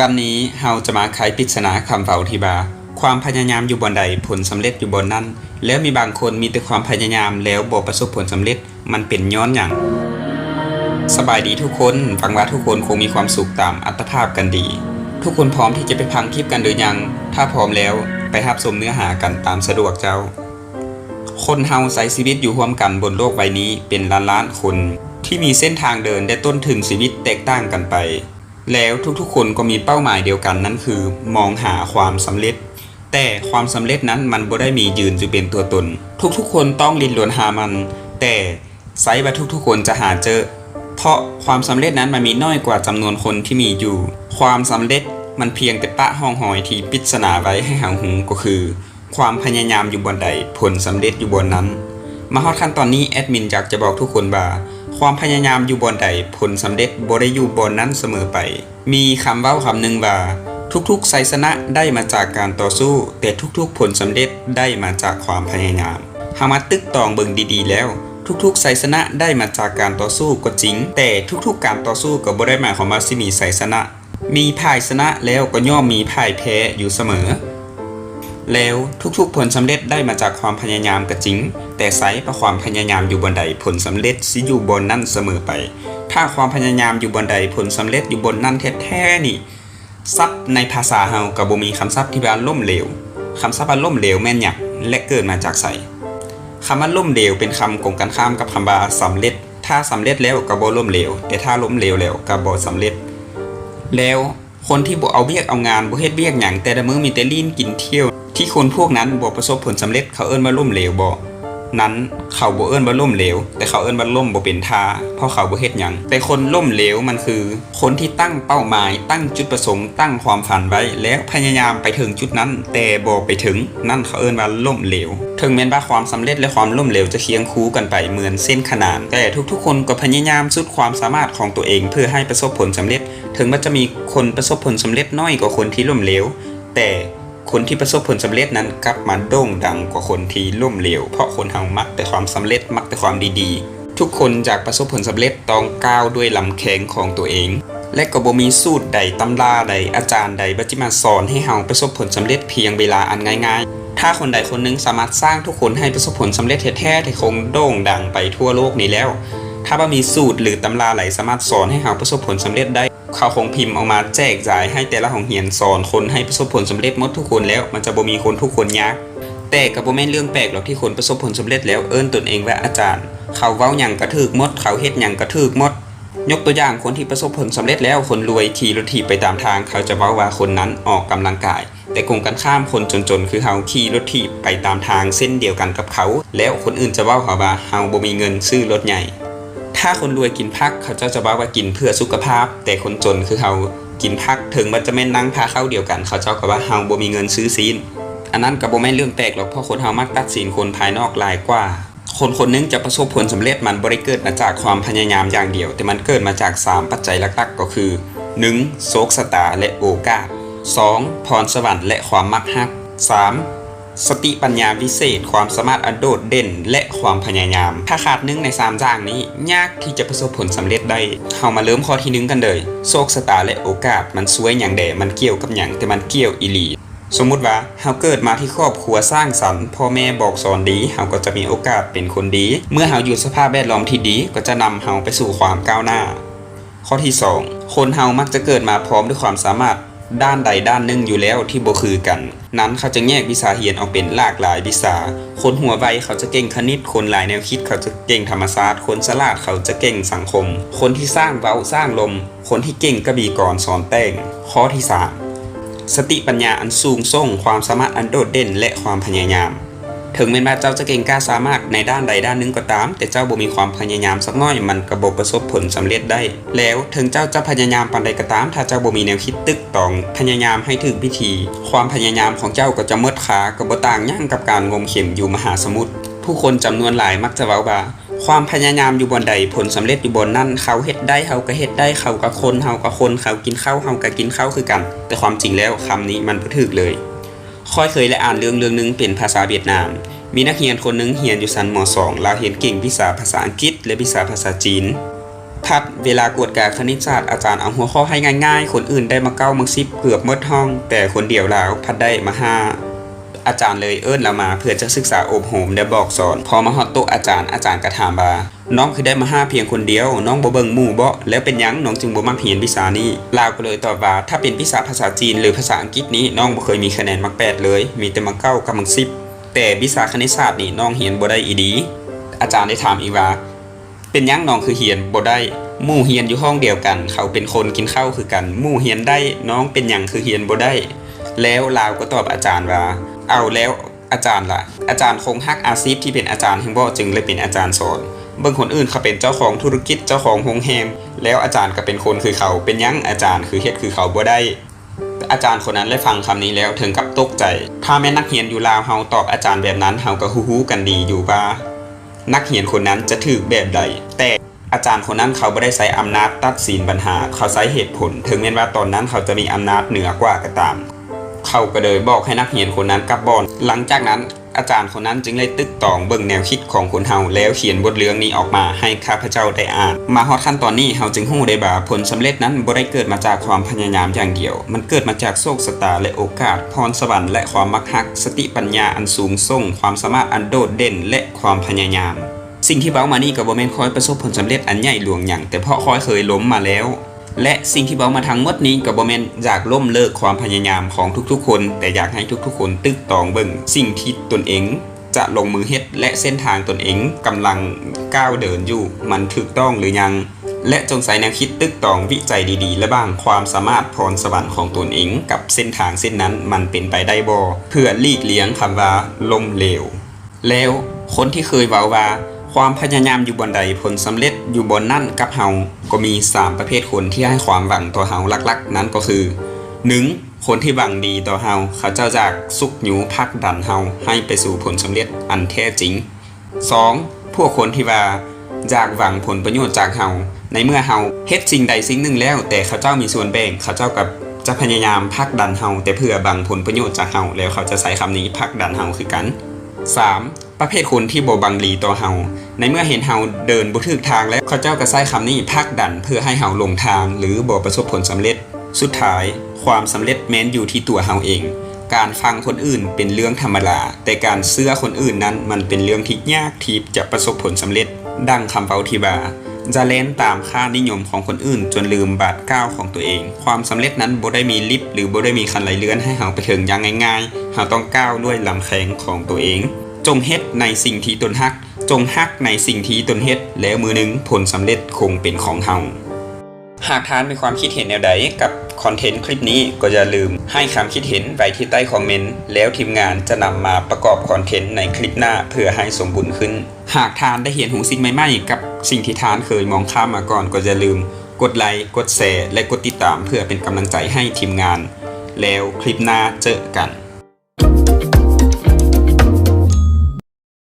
วันนี้เฮาจะมาไขปริศนาคำเฝ้าทีบา ความพยายามอยู่บนใดผลสำเร็จอยู่บนนั้น แล้วมีบางคนมีแต่ความพยายามแล้วบ่ประสบผลสำเร็จมันเป็นย้อนอย่าง สบายดีทุกคนหวังว่าทุกคนคงมีความสุขตามอัตภาพกันดี ทุกคนพร้อมที่จะไปพังคลิปกันหรือยัง ถ้าพร้อมแล้วไปรับชมเนื้อหากันตามสะดวกเจ้า คนเฮาใช้ชีวิตอยู่ร่วมกันบนโลกใบนี้เป็นล้านล้านคน ที่มีเส้นทางเดินและต้นถึงชีวิตแตกต่างกันไป แล้วทุกๆ คนก็มีเป้าหมายเดียวกันนั่นคือ มองหาความสำเร็จ แต่ความสำเร็จนั้นมันบ่ได้มียืนอยู่เป็นตัวตน ทุกๆ คนต้องลิ้นรนหามัน แต่ไซส์ว่าทุกๆ คนจะหาเจอ เพราะความสำเร็จนั้นมันมีน้อยกว่าจำนวนคนที่มีอยู่ ความสำเร็จมันเพียงแต่ปะห้องหอยที่ปริศนาไว้ให้หางหูก็คือ ความพยายามอยู่บนใดผลสำเร็จอยู่บนนั้น มาฮอดขั้นตอนนี้แอดมินอยากจะบอกทุกคนว่า ความพยายามอยู่บนใดผลสำเร็จบ่ได้อยู่บนนั้นเสมอไป มีคำเว้าคำหนึ่งว่า ทุกๆไซสนะได้มาจากการต่อสู้ แต่ทุกๆผลสำเร็จได้มาจากความพยายามหามาตึกตองเบิงดีๆ แล้ว ทุกๆไซสนะได้มาจากการต่อสู้ก็จริง แต่ทุกๆ การต่อสู้ก็บ่ได้หมายความว่าสิมีไซสนะ มีพ่ายชนะแล้วก็ย่อมมีพ่ายแพ้อยู่เสมอ แล้วทุกๆ ผลสำเร็จได้มาจากความพยายามก็จริง แต่ไซส์ประความพยายามอยู่บนใดผลสำเร็จสิอยู่บนนั่นเสมอไป ถ้าความพยายามอยู่บนใดผลสำเร็จอยู่บนนั่นแท้ๆนี่ซับในภาษาเฮากับบ่มีคำศัพท์ที่ว่าล่มเหลวคำศัพท์ว่าล่มเหลวแม่นหยักและเกิดมาจากไสคำว่าล่มเหลวเป็นคำกงกันข้ามกับคำว่าสำเร็จ ถ้าสำเร็จแล้วก็บ่ล่มเหลว แต่ถ้าล้มเหลวแล้วก็บ่สำเร็จ แล้วคนที่บ่เอาเบียกเอางานบ่เฮ็ดเบียกหยังแต่ละมื้อมีแต่ลีนกินเที่ยว ที่คนพวกนั้นบ่ประสบผลสำเร็จเขาเอิ้นว่าล้มเหลวบ่นั้นเขาบ่เอิ้นว่าล้มเหลว แต่เขาเอิ้นว่าล้มบ่เป็นท่าเพราะเขาบ่เฮ็ดหยังแต่คนล้มเหลวมันคือ คนที่ตั้งเป้าหมาย ตั้งจุดประสงค์ตั้งความฝันไว้ แล้วพยายามไปถึงจุดนั้น แต่บ่ไปถึง นั่นเขาเอิ้นว่าล้มเหลวถึงแม้ว่าความสำเร็จและความล้มเหลวจะเคียงคู่กันไปเหมือนเส้นขนาน แต่ทุกๆ คนก็พยายามสุดความสามารถของตัวเอง เพื่อให้ประสบผลสำเร็จ ถึงมันจะมีคนประสบผลสำเร็จน้อยกว่าคนที่ล้มเหลว แต่ คนที่ประสบผลสำเร็จนั้นกลับมาโด่งดังกว่าคนที่ล้มเหลว เพราะคนเฮามักแต่ความสำเร็จมักแต่ความดีๆ ทุกคนจากประสบผลสำเร็จต้องก้าวด้วยลำแข้งของตัวเอง และก็บ่มีสูตรใดตำราใดอาจารย์ใดบัจิมาสอนให้เฮาประสบผลสำเร็จเพียงเวลาอันง่ายๆ ถ้าคนใดคนหนึงสามารถสร้างทุกคนให้ประสบผลสำเร็จแท้ๆที่คงโด่งดังไปทั่วโลกนี้แล้ว ถ้าบ่มีสูตรหรือตำราไหนสามารถสอนให้เฮาประสบผลสำเร็จได้ ขาคงพิมพ์ออกมาแจกจ่ายให้แต่ละห้องเรียนสอนคนให้ประสบผลสำเร็จหมดทุกคนแล้ว มันจะบ่มีคนทุกคนยากแต่ก็บ่แม่นเรื่องแปลกหรอกที่คนประสบผลสำเร็จแล้วเอิ้นตนเองว่าอาจารย์ เขาเว้าหยังกระถึกมด เขาเฮ็ดหยังกระถึกมด ยกตัวอย่างคนที่ประสบผลสำเร็จแล้วคนรวยขี่รถถีบไปตามทาง เขาจะเว้าว่าคนนั้นออกกำลังกาย แต่กงกันข้ามคนจนๆ คือเฮาขี่รถถีบไปตามทางเส้นเดียวกันกับเขา แล้วคนอื่นจะเว้าเขาว่าเฮาบ่มีเงินซื้อรถใหญ่ ถ้าคนรวยกินพักเขาเจ้าจะว่าว่ากินเพื่อสุขภาพ แต่คนจนคือเฮากินพักถึงมันจะแม่นนั่งพาเข้าเดียวกัน เขาเจ้าก็ว่าเฮาบ่มีเงินซื้อซีน อันนั้นก็บ่แม่นเรื่องแปลกหรอกเพราะคนเฮามักตัดสินคนภายนอกหลายกว่า คนคนนึงจะประสบผลสำเร็จมันบ่ได้เกิดมาจากความพยายามอย่างเดียว แต่มันเกิดมาจาก 3 ปัจจัยหลักๆ ก็คือ 1. โชคชะตาและโอกาส 2. พรสวรรค์และความมักฮัก 3. สติปัญญาวิเศษ ความสามารถอันโดดเด่น และความพยายาม ถ้าขาดหนึ่งใน3อย่างนี้ ยากที่จะประสบผลสำเร็จได้เฮามาเริ่มข้อที่หนึ่งกันเลยโชคชะตาและโอกาสมันสวยอย่างแดมันเกี่ยวกับอย่างแต่มันเกี่ยวอีหลีสมมุติว่าเฮาเกิดมาที่ครอบครัวสร้างสรรค์พ่อแม่บอกสอนดีเฮาก็จะมีโอกาสเป็นคนดี เมื่อเฮาอยู่สภาพแวดล้อมที่ดี ก็จะนำเฮาไปสู่ความก้าวหน้า ข้อที่ 2 คนเฮามักจะเกิดมาพร้อมด้วยความสามารถ ด้านใดด้านหนึ่งอยู่แล้วที่บ่คือกัน นั้นเขาจะแยกวิชาเรียนออกเป็นหลากหลายวิชา คนหัวไวเขาจะเก่งคณิต คนหลายแนวคิดเขาจะเก่งธรรมศาสตร์ คนฉลาดเขาจะเก่งสังคม คนที่สร้างเว้าสร้างลม คนที่เก่งกระบี่กรสอนแต่ง ข้อที่ 3 สติปัญญาอันสูงส่งความสามารถอันโดดเด่นและความพยายาม ถึงแม้ว่าเจ้าจะเก่งกล้าสามารถในด้านใดด้านหนึ่งก็ตาม แต่เจ้าบ่มีความพยายามสักน้อยมันกระบบประสบผลสำเร็จได้ แล้วถึงเจ้าจะพยายามปานใดก็ตาม ถ้าเจ้าบ่มีแนวคิดตึกตอง พยายามให้ถึงพิธี ความพยายามของเจ้าก็จะหมดค่าก็บ่ต่างหยังกับการงมเข็มอยู่มหาสมุทรผู้คนจำนวนหลายมักจะเว้าว่าความพยายามอยู่บนใดผลสำเร็จอยู่บนนั่นเขาเฮ็ดได้เฮาก็เฮ็ดได้เขาก็คนเฮาก็คนเขากินข้าวเฮาก็กินข้าวคือกัน แต่ความจริงแล้วคำนี้มันบ่ถูกเลย ค่อยเคยและอ่านเรื่องเรื่องหนึงเป็นภาษาเวียดนาม มีนักเรียนคนหนึงเรียนอยู่ชั้นม .2 ลาวเรียนเก่งวิชาภาษาอังกฤษ และวิชาภาษาจีน พัดเวลากวดการคณิตศาสตร์อาจารย์เอาหัวข้อให้ง่ายๆ คนอื่นได้มาเก้ามาสิบเกือบหมดห้อง แต่คนเดียวแล้วพัดได้มาห้า อาจารย์เลยเอิ้นเรามาเพื่อจะศึกษาอบโหมและบอกสอน พอมาฮอดโต๊ะอาจารย์อาจารย์ก็ถามว่าน้องคือได้มาห้าเพียงคนเดียว น้องบ่เบิงมู่บ่แล้วเป็นยังน้องจึงบ่มักเรียนวิชานี้ลาวก็เลยตอบว่าถ้าเป็นวิชาภาษาจีนหรือภาษาอังกฤษนี้น้องบ่เคยมีคะแนนมักแปดเลย มีแต่มักเก้ากับมักสิบแต่วิชาคณิตศาสตร์นี่น้องเรียนบ่ได้อีดี อาจารย์ได้ถามอีกว่าเป็นยังน้องคือเฮียนบ่ได้หมู่เฮียนอยู่ห้องเดียวกัน เขาเป็นคนกินข้าวคือกันหมู่เฮียนได้น้องเป็นหยังคือเฮียนบ่ได้ แล้วลาวก็ตอบอาจารย์ว่า เอาแล้วอาจารย์ล่ะ อาจารย์คงฮักอาชีพที่เป็นอาจารย์แห่งบ่จึงเลยเป็นอาจารย์สอนเบิ่งคนอื่นเขาเป็นเจ้าของธุรกิจเจ้าของโรงแรมแล้วอาจารย์ก็เป็นคนคือเขาเป็นยังอาจารย์คือเฮ็ดคือเขาบ่ได้อาจารย์คนนั้นได้ฟังคำนี้แล้วถึงกับตกใจ ถ้าแม่นักเรียนอยู่ลาวเฮาตอบอาจารย์แบบนั้นเฮาก็ฮู้ๆกันดีอยู่ว่า นักเรียนคนนั้นจะถือแบบใด แต่อาจารย์คนนั้นเขาไม่ได้ใช้อำนาจตัดสินปัญหา เขาใช้เหตุผล ถึงแม้ว่าตอนนั้นเขาจะมีอำนาจเหนือกว่าก็ตาม เขาก็เลยบอกให้นักเรียนคนนั้นกลับบอนหลังจากนั้นอาจารย์คนนั้นจึงเลยตึกตองเบิ่งแนวคิดของคนเฮาแล้วเขียนบทเรื่องนี้ออกมาให้ข้าพเจ้าได้อ่าน มาฮอดขั้นตอนนี้เฮาจึงฮู้ได้ว่าผลสำเร็จนั้นบ่ได้เกิดมาจากความพยายามอย่างเดียว มันเกิดมาจากโชคชะตาและโอกาส พรสวรรค์และความมักฮัก สติปัญญาอันสูงส่ง ความสามารถอันโดดเด่น และความพยายาม สิ่งที่เบ้ามานี่ก็บ่แม่นคอยประสบผลสำเร็จอันใหญ่หลวงอย่างแต่เพราะคอยเคยล้มมาแล้ว และสิ่งที่เบ้ามาทั้งหมดนี้ก็บ่แมนอยากล้มเลิกความพยายามของทุกๆ คน แต่อยากให้ทุกๆ คนตึกตองเบิ่งสิ่งที่ตนเองจะลงมือเฮ็ดและเส้นทางตนเองกำลังก้าวเดินอยู่ มันถูกต้องหรือยัง และจงใส่แนวคิดตึกตองวิจัยดีๆ และบ้างความสามารถพรสวรรค์ของตนเองกับเส้นทางเส้นนั้นมันเป็นไปได้บ่เพื่อหลีกเลี่ยงคำว่าล้มเหลวแล้วคนที่เคยเว้าว่า ความพยายามอยู่บนใดผลสำเร็จอยู่บนนั่นกับเฮาก็มี 3 ประเภทคนที่ให้ความหวังต่อเฮาลักๆ นั้นก็คือ 1. คนที่หวังดีต่อเฮาเขาเจ้าจากสุกหยูพักดันเฮาให้ไปสู่ผลสำเร็จอันแท้จริง 2. พวกคนที่ว่าจากหวังผลประโยชน์จากเฮาในเมื่อเฮาเฮ็ดสิ่งใดสิ่งหนึ่งแล้ว แต่เขาเจ้ามีส่วนแบ่งเขาเจ้ากับจะพยายามพักดันเฮาแต่เพื่อบังผลประโยชน์จากเฮาแล้วเขาจะใช้คำนี้พักดันเฮาคือกัน 3. ประเภทคนที่บ่บังลีต่อเฮาในเมื่อเห็นเฮาเดินบ่ถูกทางแล้วเขาเจ้าก็ใช้คำนี้พักดันเพื่อให้เฮาลงทาง หรือบ่ประสบผลสำเร็จ สุดท้าย ความสำเร็จแม้นอยู่ที่ตัวเฮาเอง การฟังคนอื่นเป็นเรื่องธรรมดาแต่การเชื่อคนอื่นนั้นมันเป็นเรื่องที่ยากที่จะประสบผลสำเร็จ ดังคำเปาที่ว่าจะเล่นตามค่านิยมของคนอื่น จนลืมบาดก้าวของตัวเอง ความสำเร็จนั้นบ่ได้มีลิฟต์หรือบ่ได้มีคันไหลเลื่อนให้เฮาไปถึงอย่างง่ายๆเฮาต้องก้าวด้วยลำแข้งของตัวเอง จงเฮ็ดในสิ่งที่ตนฮัก จงฮักในสิ่งที่ตนเฮ็ด แล้วมือหนึงผลสำเร็จคงเป็นของเฮาหากท่านมีความคิดเห็นแนวใดกับคอนเทนต์คลิปนี้ก็อย่าลืมให้คำคิดเห็นไว้ที่ใต้คอมเมนต์แล้วทีมงานจะนำมาประกอบคอนเทนต์ในคลิปหน้าเพื่อให้สมบูรณ์ขึ้น หากทานได้เห็นหูสิ่งใหม่ๆ กับสิ่งที่ทานเคยมองข้ามมาก่อนก็อย่าลืม กดไลค์กดแชร์และกดติดตามเพื่อเป็นกำลังใจให้ทีมงาน แล้วคลิปหน้าเจอกัน